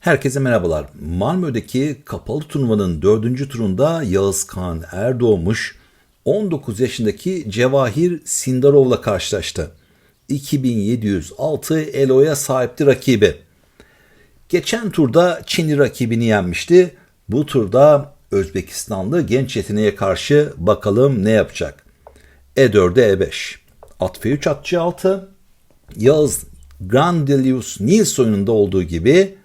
Herkese merhabalar. Malmö'deki kapalı turnuvanın dördüncü turunda Yağız Kağan Erdoğmuş 19 yaşındaki Cevahir Sindarov'la karşılaştı. 2706 Elo'ya sahipti rakibi. Geçen turda Çinli rakibini yenmişti. Bu turda Özbekistanlı genç yeteneğe karşı bakalım ne yapacak. E4'e E5. At F3 at C6. Yağız Grandelius Nils oyununda olduğu gibi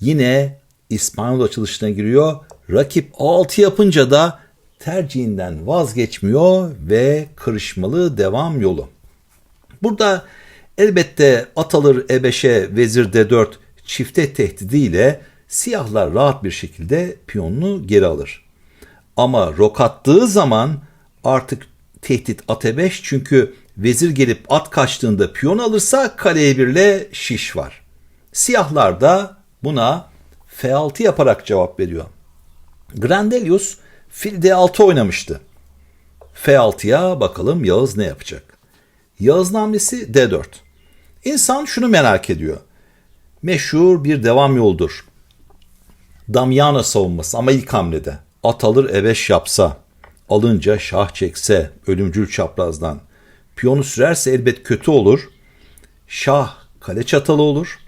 yine İspanyol açılışına giriyor. Rakip 6 yapınca da tercihinden vazgeçmiyor ve kırışmalı devam yolu. Burada elbette at alır E5'e vezir D4 çifte tehdidiyle siyahlar rahat bir şekilde piyonunu geri alır. Ama rok attığı zaman artık tehdit at E5 çünkü vezir gelip at kaçtığında piyon alırsa kale E1'le şiş var. Siyahlar da buna F6 yaparak cevap veriyor. Grandelius fil D6 oynamıştı. F6'ya bakalım Yağız ne yapacak? Yağız'ın hamlesi D4. İnsan şunu merak ediyor. Meşhur bir devam yoldur. Damiano savunması ama ilk hamlede. At alır E5 yapsa, alınca şah çekse ölümcül çaprazdan. Piyonu sürerse elbet kötü olur. Şah kale çatalı olur.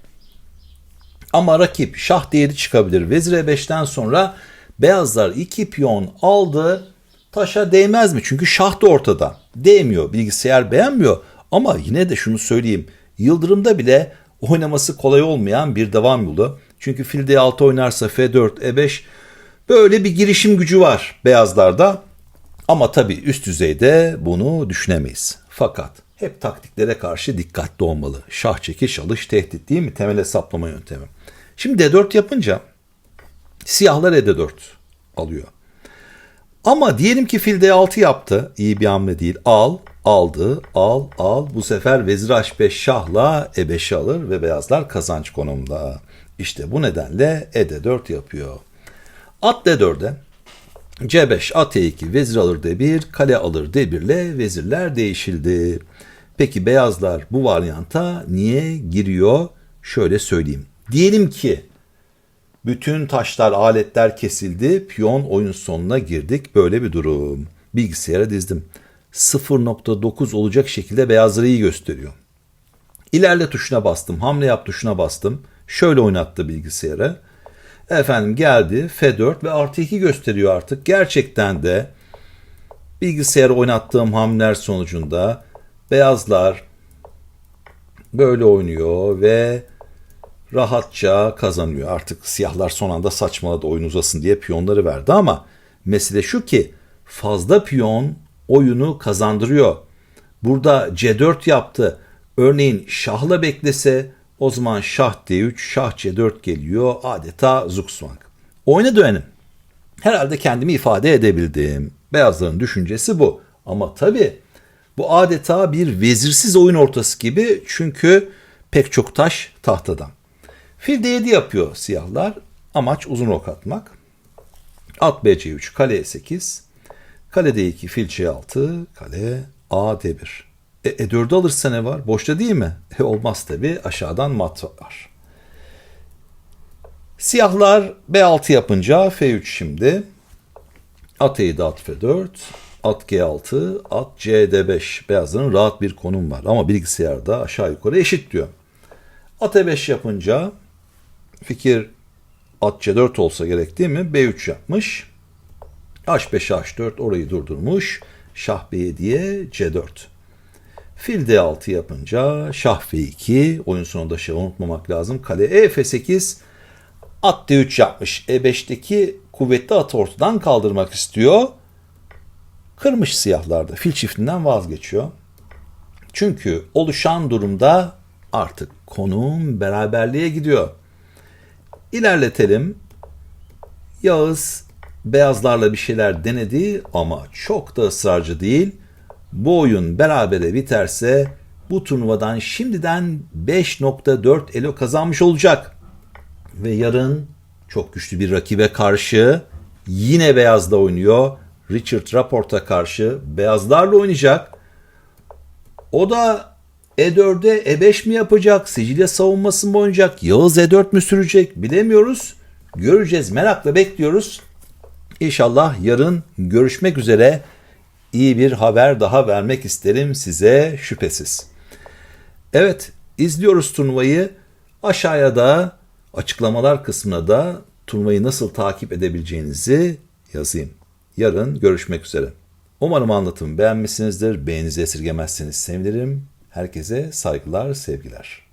Ama rakip şah değeri çıkabilir. Vezir E5'ten sonra beyazlar iki piyon aldı. Taşa değmez mi? Çünkü şah da ortada. Değmiyor. Bilgisayar beğenmiyor. Ama yine de şunu söyleyeyim. Yıldırımda bile oynaması kolay olmayan bir devam yolu. Çünkü fil D6 oynarsa F4, E5 böyle bir girişim gücü var beyazlarda. Ama tabii üst düzeyde bunu düşünemeyiz. Fakat hep taktiklere karşı dikkatli olmalı. Şah çekiş alış tehdit değil mi? Temel hesaplama yöntemi. Şimdi D4 yapınca siyahlar E4 alıyor. Ama diyelim ki fil D6 yaptı. İyi bir hamle değil. Al, aldı, al, al. Bu sefer vezir H5 şahla E5'i alır ve beyazlar kazanç konumda. İşte bu nedenle E D4 yapıyor. At D4'e C5, at E2, vezir alır D1, kale alır D1 ile vezirler değişildi. Peki beyazlar bu varyanta niye giriyor? Şöyle söyleyeyim. Diyelim ki bütün taşlar, aletler kesildi. Piyon oyun sonuna girdik. Böyle bir durum. Bilgisayara dizdim. 0.9 olacak şekilde beyazları iyi gösteriyor. İlerle tuşuna bastım. Hamle yap tuşuna bastım. Şöyle oynattı bilgisayarı. Efendim geldi F4 ve artı 2 gösteriyor artık. Gerçekten de bilgisayara oynattığım hamleler sonucunda beyazlar böyle oynuyor ve rahatça kazanıyor. Artık siyahlar son anda saçmaladı oyun uzasın diye piyonları verdi ama mesele şu ki fazla piyon oyunu kazandırıyor. Burada C4 yaptı. Örneğin şahla beklese o zaman şah D3, şah C4 geliyor. Adeta Zugzwang. Oyuna dönelim. Herhalde kendimi ifade edebildim. Beyazların düşüncesi bu. Ama tabii bu adeta bir vezirsiz oyun ortası gibi çünkü pek çok taş tahtadan. Fil D7 yapıyor siyahlar. Amaç uzun ok atmak. At BC3, kale E8, kale D2, fil C6, kale A D1. E, E4'ü alırsa ne var? Boşta değil mi? E, olmaz tabi. Aşağıdan mat var. Siyahlar B6 yapınca F3 şimdi. At E7, at F4, at G6, at CD5. Beyazların rahat bir konum var. Ama bilgisayarda aşağı yukarı eşit diyor. At E5 yapınca fikir at C4 olsa gerek değil mi? B3 yapmış. H5, H4 orayı durdurmuş. Şah B7'ye C4. Fil D6 yapınca şah F2. Oyun sonunda şey unutmamak lazım. Kale E F8. At D3 yapmış. E5'teki kuvvetli atı ortadan kaldırmak istiyor. Kırmış siyahlarda. Fil çiftinden vazgeçiyor. Çünkü oluşan durumda artık konum beraberliğe gidiyor. İlerletelim. Yağız beyazlarla bir şeyler denedi ama çok da ısrarcı değil. Bu oyun berabere biterse bu turnuvadan şimdiden 5.4 elo kazanmış olacak. Ve yarın çok güçlü bir rakibe karşı yine beyazda oynuyor. Richard Raport'a karşı beyazlarla oynayacak. O da E4'e E5 mi yapacak? Sicilya savunması mı oynayacak? Yağız E4 mü sürecek? Bilemiyoruz. Göreceğiz. Merakla bekliyoruz. İnşallah yarın görüşmek üzere. İyi bir haber daha vermek isterim size şüphesiz. Evet, izliyoruz turnuvayı. Aşağıya da açıklamalar kısmına da turnuvayı nasıl takip edebileceğinizi yazayım. Yarın görüşmek üzere. Umarım anlatımı beğenmişsinizdir. Beğeninizi esirgemezseniz sevinirim. Herkese saygılar, sevgiler.